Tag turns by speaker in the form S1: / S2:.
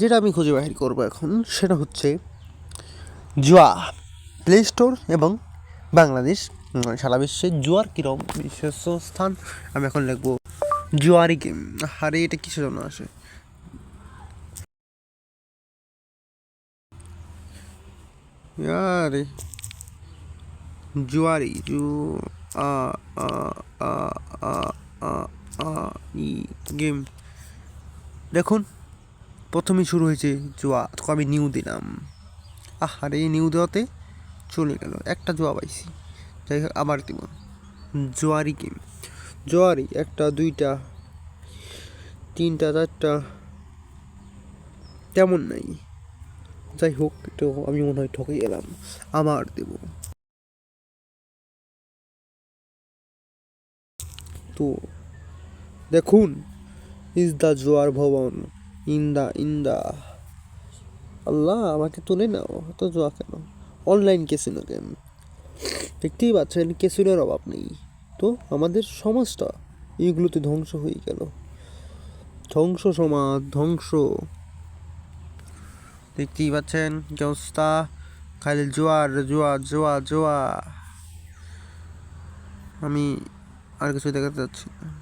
S1: যেটা আমি খুঁজে বাহির করব এখন, সেটা হচ্ছে জুয়া প্লে স্টোর এবং বাংলাদেশ সারা বিশ্বে জুয়ার কিরম বিশেষ স্থান আমি এখন লিখব জুয়ারি গেম। আরে, এটা কিসের জন্য আসে? আরে, জুয়ারি, জু, আ আ আ আ আ আ, ই, গেম। দেখুন প্রথমেই শুরু হয়েছে জোয়া তো আমি নিউ দিলাম। আহারে নিউ দেওয়াতে চলে গেল, একটা জোয়া পাইছি। যাই হোক, আবার দিব। জোয়ারি গেম। জোয়ারি, একটা, দুইটা, তিনটা, চারটা, তেমন নাই। যাই হোক তো আমি মনে হয় ঠকে গেলাম, আবার দেব। তো, দেখুন, ইজ দ্য জোয়ার ভবন। ইন ইন্দা। আল্লাহ, আমাকে তুলে নাও তো জোয়া কেন? অনলাইন কেসিনো গেম দেখতেই পাচ্ছেন কেসিনোর অভাব নেই। তো আমাদের সমাজটা, এইগুলোতে ধ্বংস হয়ে গেল। ধ্বংস সমাজ, ধ্বংস। দেখতেই পাচ্ছেন, কি খালি জোয়ার, জোয়া জোয়া জোয়া। আমি আর কিছু দেখাতে চাচ্ছি না।